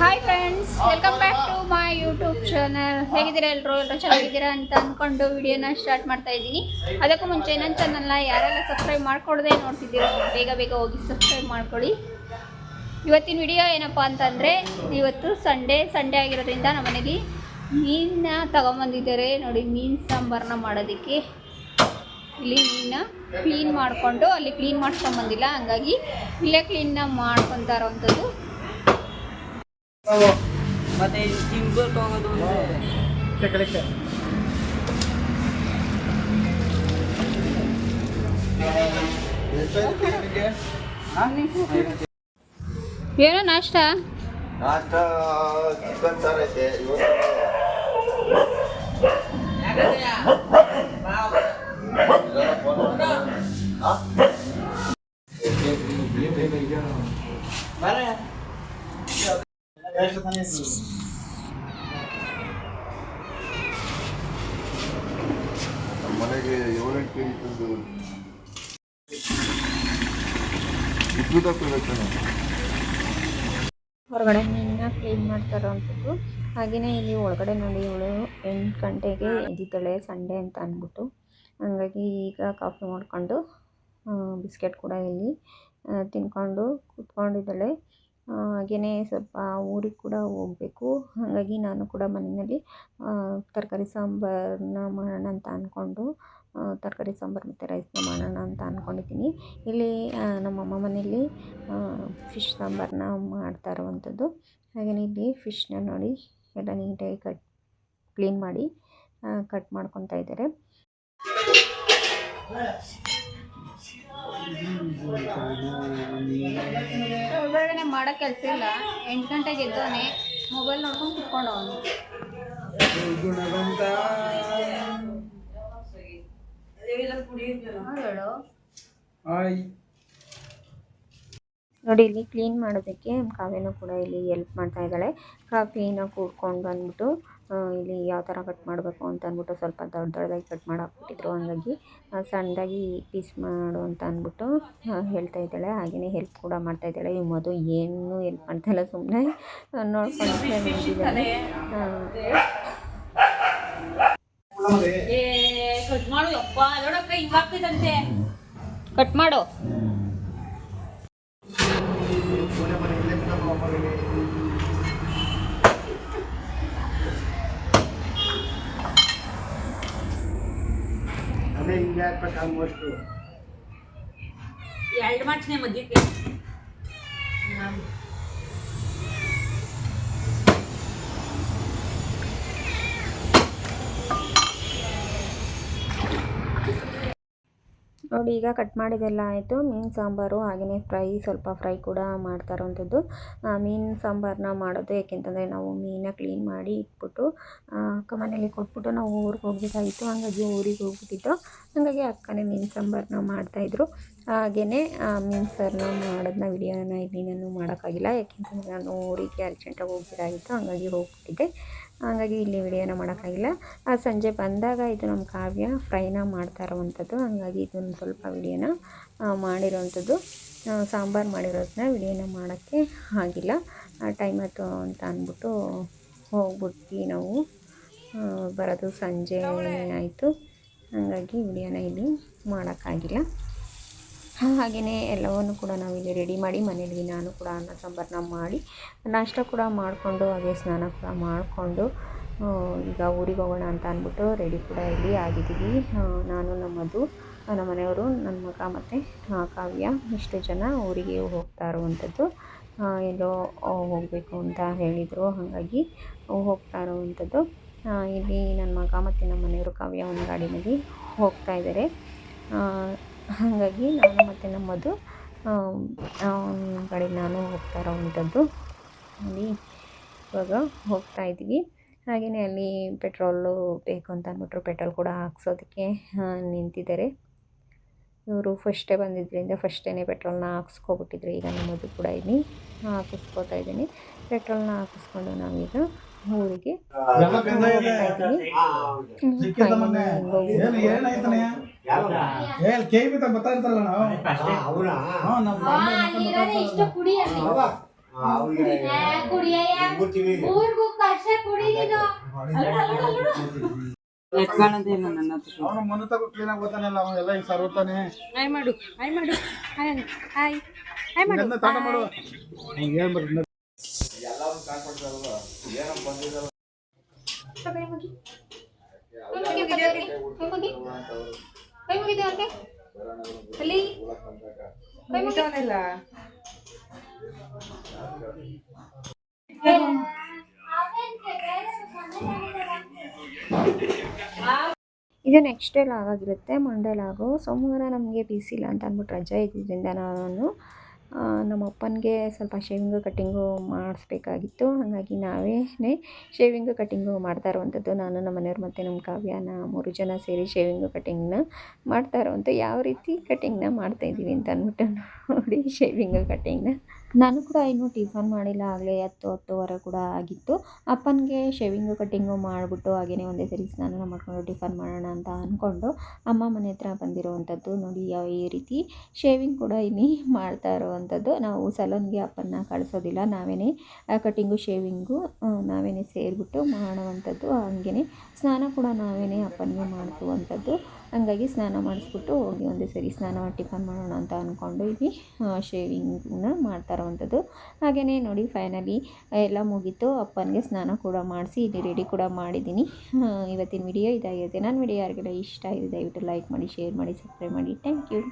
Hi friends welcome back to my YouTube channel ಹೇಗಿದ್ದೀರಾ ಎಲ್ಲರೂ ಎಲ್ಲರೂ ಚೆನ್ನಾಗಿದ್ದೀರಾ ಅಂತ ಅಂದ್ಕೊಂಡು ವಿಡಿಯೋನ ಸ್ಟಾರ್ಟ್ ಮಾಡ್ತಾ ಇದ್ದೀನಿ. ಅದಕ್ಕೂ ಮುಂಚೆ ನನ್ನ ಚಾನಲ್ನ ಯಾರೆಲ್ಲ ಸಬ್ಸ್ಕ್ರೈಬ್ ಮಾಡ್ಕೊಡ್ದೆ ನೋಡ್ತಿದ್ದೀರೋ, ಬೇಗ ಬೇಗ ಹೋಗಿ ಸಬ್ಸ್ಕ್ರೈಬ್ ಮಾಡ್ಕೊಳ್ಳಿ. ಇವತ್ತಿನ ವಿಡಿಯೋ ಏನಪ್ಪ ಅಂತಂದರೆ, ಇವತ್ತು ಸಂಡೇ ಸಂಡೇ ಆಗಿರೋದ್ರಿಂದ ನಮ್ಮ ಮನೇಲಿ ಮೀನನ್ನ ತಗೊಂಬಂದಿದ್ದಾರೆ. ನೋಡಿ, ಮೀನು ಸಾಂಬಾರನ್ನ ಮಾಡೋದಕ್ಕೆ. ಇಲ್ಲಿ ಮೀನನ್ನ ಕ್ಲೀನ್ ಮಾಡಿಕೊಂಡು, ಅಲ್ಲಿ ಕ್ಲೀನ್ ಮಾಡ್ಕೊಂಬಂದಿಲ್ಲ ಹಂಗಾಗಿ ಇಲ್ಲೇ ಕ್ಲೀನ್ನ ಮಾಡ್ಕೊತಾ ಇರೋವಂಥದ್ದು ಮತ್ತೆ ಜಿಮ್ಗೆ ಹೋಗೋದು ಅಂದ್ರೆ ಏನೋ ನಾಷ್ಟ? ನಾಷ್ಟ ಚಿಕನ್ ಸಾರು ಐತೆ ಇವತ್ತು. ಹೊರಗಡೆ ಮೀನನ್ನ ಕ್ಲೀನ್ ಮಾಡ್ತಾ ಹಾಗೆಯೇ ಇಲ್ಲಿ ಒಳಗಡೆ ನೋಡಿ ಇವಳು ಎಂಟು ಗಂಟೆಗೆ ಎದ್ದಿದ್ದಾಳೆ ಸಂಡೇ ಅಂತ ಅಂದ್ಬಿಟ್ಟು. ಹಂಗಾಗಿ ಈಗ ಕಾಫಿ ಮಾಡಿಕೊಂಡು ಬಿಸ್ಕೆಟ್ ಕೂಡ ಇಲ್ಲಿ ತಿನ್ಕೊಂಡು ಕೂತ್ಕೊಂಡಿದ್ದಾಳೆ. ಹಾಗೆಯೇ ಸ್ವಲ್ಪ ಊರಿಗೆ ಕೂಡ ಹೋಗಬೇಕು. ಹಾಗಾಗಿ ನಾನು ಕೂಡ ಮನೆಯಲ್ಲಿ ತರಕಾರಿ ಸಾಂಬಾರನ್ನ ಮಾಡೋಣ ಅಂತ ಅಂದ್ಕೊಂಡು ತರಕಾರಿ ಸಾಂಬಾರು ಮತ್ತು ರೈಸ್ನ ಮಾಡೋಣ ಅಂತ ಅಂದ್ಕೊಂಡಿದ್ದೀನಿ ಇಲ್ಲಿ ನಮ್ಮಮ್ಮ ಮನೆಯಲ್ಲಿ ಫಿಶ್ ಸಾಂಬಾರನ್ನ ಮಾಡ್ತಾ ಇರುವಂಥದ್ದು. ಹಾಗೆಯೇ ಇಲ್ಲಿ ಫಿಶ್ನ ನೋಡಿ ಎಲ್ಲ ನೀಟಾಗಿ ಕಟ್ ಕ್ಲೀನ್ ಮಾಡಿ ಕಟ್ ಮಾಡ್ಕೊತಾ ಇದ್ದಾರೆ. ಹೊರಗಡೆ ಮಾಡೋ ಕೆಲಸ ಇಲ್ಲ. ಎಂಟು ಗಂಟೆಗೆ ಎದ್ದವನೇ ಮೊಬೈಲ್ ನೋಡ್ಕೊಂಡು ಕುತ್ಕೊಂಡು ಅವನು. ಹೇಳು. ನೋಡಿ, ಇಲ್ಲಿ ಕ್ಲೀನ್ ಮಾಡೋದಕ್ಕೆ ಕಾವ್ಯನೂ ಕೂಡ ಇಲ್ಲಿ ಹೆಲ್ಪ್ ಮಾಡ್ತಾ ಇದ್ದಾಳೆ. ಕಾಫಿನ ಕೂಡ್ಕೊಂಡು ಬಂದ್ಬಿಟ್ಟು ಇಲ್ಲಿ ಯಾವ ಥರ ಕಟ್ ಮಾಡಬೇಕು ಅಂತ ಅಂದ್ಬಿಟ್ಟು ಸ್ವಲ್ಪ ದೊಡ್ಡ ದೊಡ್ಡದಾಗಿ ಕಟ್ ಮಾಡಿ ಹಾಕ್ಬಿಟ್ಟಿದ್ರು ಹಂಗಾಗಿ ಸಣ್ಣದಾಗಿ ಪೀಸ್ ಮಾಡು ಅಂತ ಅಂದ್ಬಿಟ್ಟು ಹೇಳ್ತಾ ಇದ್ದಾಳೆ. ಹಾಗೆಯೇ ಹೆಲ್ಪ್ ಕೂಡ ಮಾಡ್ತಾ ಇದ್ದಾಳೆ. ಈ ಮಧು ಏನೂ ಹೆಲ್ಪ್ ಮಾಡ್ತಾ ಇಲ್ಲ ಸುಮ್ಮನೆ ನೋಡ್ಕೊಂಡು ಕಟ್ ಮಾಡು. ಅಪ್ಪ ಆಗ್ಬೇಕು ಆಲ್ಮೋಸ್ಟು ಎರಡು ಮಾಡ್ತೀನಿ ಮಧ್ಯಕ್ಕೆ. ನೋಡಿ, ಈಗ ಕಟ್ ಮಾಡಿದೆಲ್ಲ ಆಯಿತು. ಮೀನು ಸಾಂಬಾರು ಹಾಗೆಯೇ ಫ್ರೈ, ಸ್ವಲ್ಪ ಫ್ರೈ ಕೂಡ ಮಾಡ್ತಾ ಇರೋವಂಥದ್ದು ಮೀನು ಸಾಂಬಾರನ್ನ ಮಾಡೋದು ಏಕೆಂತಂದರೆ ನಾವು ಮೀನನ್ನ ಕ್ಲೀನ್ ಮಾಡಿ ಇಟ್ಬಿಟ್ಟು ಅಕ್ಕ ಮನೇಲಿ ಕೊಟ್ಬಿಟ್ಟು ನಾವು ಊರಿಗೆ ಹೋಗಬೇಕಾಗಿತ್ತು. ಹಾಗಾಗಿ ಊರಿಗೆ ಹೋಗ್ಬಿಟ್ಟಿತ್ತು ಹಾಗಾಗಿ ಅಕ್ಕನೇ ಮೀನು ಸಾಂಬಾರನ್ನ ಮಾಡ್ತಾಯಿದ್ರು. ಹಾಗೆಯೇ ಮೀನು ಸಾರನ್ನ ಮಾಡೋದನ್ನ ವಿಡಿಯೋನ ಇಲ್ಲಿ ನಾನು ಮಾಡೋಕ್ಕಾಗಿಲ್ಲ. ಯಾಕೆಂತಂದರೆ, ನಾನು ಊರಿಗೆ ಅರ್ಜೆಂಟಾಗಿ ಹೋಗ್ಬೇಕಾಗಿತ್ತು. ಹಾಗಾಗಿ ಹೋಗ್ಬಿಟ್ಟಿದ್ದೆ. ಹಾಗಾಗಿ ಇಲ್ಲಿ ವಿಡಿಯೋನ ಮಾಡೋಕ್ಕಾಗಿಲ್ಲ. ಆ ಸಂಜೆ ಬಂದಾಗ ಇದು ನಮ್ಮ ಕಾವ್ಯ ಫ್ರೈನ ಮಾಡ್ತಾ ಇರೋವಂಥದ್ದು. ಹಾಗಾಗಿ ಇದೊಂದು ಸ್ವಲ್ಪ ವಿಡಿಯೋನ ಮಾಡಿರೋವಂಥದ್ದು. ಸಾಂಬಾರು ಮಾಡಿರೋದನ್ನ ವಿಡಿಯೋನ ಮಾಡೋಕ್ಕೆ ಆಗಿಲ್ಲ. ಟೈಮ್ ಆಯಿತು ಅಂತ ಅಂದ್ಬಿಟ್ಟು ಹೋಗ್ಬಿಟ್ವಿ ನಾವು. ಬರೋದು ಸಂಜೆ ಆಯಿತು. ಹಾಗಾಗಿ ವಿಡಿಯೋನ ಇಲ್ಲಿ ಮಾಡೋಕ್ಕಾಗಿಲ್ಲ. ಹಾಗೆಯೇ ಎಲ್ಲವನ್ನು ಕೂಡ ನಾವಿಲ್ಲಿ ರೆಡಿ ಮಾಡಿ ಮನೆಯಲ್ಲಿ ನಾನು ಕೂಡ ಅನ್ನ ಸಾಂಬಾರನ್ನ ಮಾಡಿ ನಾಷ್ಟ ಕೂಡ ಮಾಡಿಕೊಂಡು ಹಾಗೆ ಸ್ನಾನ ಕೂಡ ಮಾಡಿಕೊಂಡು ಈಗ ಊರಿಗೆ ಹೋಗೋಣ ಅಂತ ಅಂದ್ಬಿಟ್ಟು ರೆಡಿ ಕೂಡ ಇಲ್ಲಿ ಆಗಿದ್ದೀವಿ. ನಾನು ನಮ್ಮದು, ನಮ್ಮ ಮನೆಯವರು, ನನ್ನ ಮಗ ಮತ್ತು ಕಾವ್ಯ ಇಷ್ಟು ಜನ ಊರಿಗೆ ಹೋಗ್ತಾ ಇರುವಂಥದ್ದು. ಎಲ್ಲೋ ಹೋಗಬೇಕು ಅಂತ ಹೇಳಿದರು. ಹಾಗಾಗಿ ಹೋಗ್ತಾ ಇರುವಂಥದ್ದು. ಇಲ್ಲಿ ನನ್ನ ಮಗ ಮತ್ತು ನಮ್ಮ ಮನೆಯವರು ಕಾವ್ಯ ಒಂದು ಗಾಡಿನಲ್ಲಿ ಹೋಗ್ತಾ ಇದ್ದಾರೆ. ಹಾಗಾಗಿ ನಾನು ಮತ್ತು ನಮ್ಮದು ಕಡೆ ನಾನು ಹೋಗ್ತಾ ಇರೋವಂಥದ್ದು. ಅಲ್ಲಿ ಇವಾಗ ಹೋಗ್ತಾ ಇದ್ದೀವಿ. ಹಾಗೆಯೇ ಅಲ್ಲಿ ಪೆಟ್ರೋಲು ಬೇಕು ಅಂತ ಅಂದ್ಬಿಟ್ರು ಪೆಟ್ರೋಲ್ ಕೂಡ ಹಾಕ್ಸೋದಕ್ಕೆ ನಿಂತಿದ್ದಾರೆ. ಇವರು ಫಸ್ಟೇ ಬಂದಿದ್ದರಿಂದ ಫಸ್ಟೇ ಪೆಟ್ರೋಲ್ನ ಹಾಕ್ಸ್ಕೊಬಿಟ್ಟಿದ್ರು ಈಗ ನಮ್ಮದು ಕೂಡ ಇಲ್ಲಿ ಹಾಕಿಸ್ಕೊತಾ ಇದ್ದೀನಿ. ಪೆಟ್ರೋಲ್ನ ಹಾಕಿಸ್ಕೊಂಡು ನಾವೀಗ ಊರಿಗೆ ಹೋಗ್ತಾ ಇದ್ದೀವಿ. ಹೆಂಗೋ ಕೆ ಬಿ ಬರ್ತಾ ಇರ್ತಾರಲ್ಲ ನಾವು. ಹಾ, ನಮ್ಮ ಬಂದೆ ಮಾಡ್ಕೊಂಡು ಬರ್ತಾ ಇರ್ತಾರಲ್ಲ. ಅವನು ಮನೆ ತಗೋ ಕ್ಲೀನ್ ಆಗಿ ಅವನು ಎಲ್ಲ ಹಿಂಗೆ ಸರ್ವತಾನೆ ಹಾಯ್ ಮಾಡು ಹಾಯ್ ಮಾಡು. ಹಾಯ್ ಹಾಯ್ ಹಾಯ್ ಮಾಡು. ಇದನ್ನ ತಾಂಡ ಮಾಡು. ಅವ್ನಿಗೆ ಹೇಳ್ಬೇಕು ಎಲ್ಲರೂ ಅಲ್ಲಿ? ಕೈ ಬಂದಿದ್ದಾರ ಇದು ನೆಕ್ಸ್ಟ್ ಡೇ ಲಾಗ್ ಆಗಿರುತ್ತೆ ಮಂಡೇ ಲಾಗು. ಸೋಮವಾರ ನಮಗೆ ಬಿಸಿಲ್ಲ ಇಲ್ಲ ಅಂತ ಅಂದ್ಬಿಟ್ಟು ರಜೆ ಇದ್ದಿದ್ದರಿಂದ ನಾನು ನಮ್ಮ ಅಪ್ಪನಿಗೆ ಸ್ವಲ್ಪ ಶೇವಿಂಗು ಕಟ್ಟಿಂಗು ಮಾಡಿಸ್ಬೇಕಾಗಿತ್ತು. ಹಾಗಾಗಿ ನಾವೇ ಶೇವಿಂಗು ಕಟ್ಟಿಂಗು ಮಾಡ್ತಾ ಇರುವಂಥದ್ದು. ನಾನು ನಮ್ಮ ಮನೆಯವ್ರು ಮತ್ತು ನಮ್ಮ ಕಾವ್ಯನ ಮೂರು ಜನ ಸೇರಿ ಶೇವಿಂಗು ಕಟ್ಟಿಂಗ್ನ ಮಾಡ್ತಾ ಇರುವಂಥ ಯಾವ ರೀತಿ ಕಟ್ಟಿಂಗ್ನ ಮಾಡ್ತಾಯಿದ್ದೀವಿ ಅಂತ ಅಂದ್ಬಿಟ್ಟು ನೋಡಿ, ಶೇವಿಂಗು ಕಟ್ಟಿಂಗ್ನ. ನಾನು ಕೂಡ ಇನ್ನೂ ಟಿಫನ್ ಮಾಡಿಲ್ಲ, ಆಗಲೇ ಹತ್ತು, ಹತ್ತುವರೆ ಕೂಡ ಆಗಿತ್ತು. ಅಪ್ಪನಿಗೆ ಶೇವಿಂಗು ಕಟ್ಟಿಂಗು ಮಾಡಿಬಿಟ್ಟು ಹಾಗೆಯೇ ಒಂದೇ ಸರಿ ಸ್ನಾನ ಮಾಡಿಕೊಂಡು ಟಿಫನ್ ಮಾಡೋಣ ಅಂತ ಅಂದ್ಕೊಂಡು ಅಮ್ಮ ಮನೆ ಹತ್ರ ಬಂದಿರುವಂಥದ್ದು ನೋಡಿ, ಯಾವ ಈ ರೀತಿ ಶೇವಿಂಗ್ ಕೂಡ ಇಲ್ಲಿ ಮಾಡ್ತಾ ಇರುವಂಥದ್ದು. ನಾವು ಸಲೂನ್ಗೆ ಅಪ್ಪನ್ನ ಕಳಿಸೋದಿಲ್ಲ ನಾವೇ ಕಟ್ಟಿಂಗು ಶೇವಿಂಗು ನಾವೇ ಸೇರಿಬಿಟ್ಟು ಮಾಡುವಂಥದ್ದು. ಹಾಗೆಯೇ ಸ್ನಾನ ಕೂಡ ನಾವೇ ಅಪ್ಪನಿಗೆ ಮಾಡಿಸುವಂಥದ್ದು. ಹಂಗಾಗಿ ಸ್ನಾನ ಮಾಡಿಸ್ಬಿಟ್ಟು ಹೋಗಿ ಒಂದೇ ಸರಿ ಸ್ನಾನ ಟಿಫನ್ ಮಾಡೋಣ ಅಂತ ಅಂದ್ಕೊಂಡು ಇಲ್ಲಿ ಶೇವಿಂಗ್ನ ಮಾಡ್ತಾ ಇರೋವಂಥದ್ದು ಹಾಗೆಯೇ ನೋಡಿ ಫೈನಲಿ ಎಲ್ಲ ಮುಗೀತು. ಅಪ್ಪನಿಗೆ ಸ್ನಾನ ಕೂಡ ಮಾಡಿಸಿ ಇಲ್ಲಿ ರೆಡಿ ಕೂಡ ಮಾಡಿದ್ದೀನಿ. ಇವತ್ತಿನ ವಿಡಿಯೋ ಇದಾಗಿರುತ್ತೆ ನನ್ನ ವಿಡಿಯೋ ಯಾರಿಗೆಲ್ಲ ಇಷ್ಟ ಆಗಿದೆ, ದಯವಿಟ್ಟು ಲೈಕ್ ಮಾಡಿ ಶೇರ್ ಮಾಡಿ ಸಬ್ಸ್ಕ್ರೈಬ್ ಮಾಡಿ. Thank you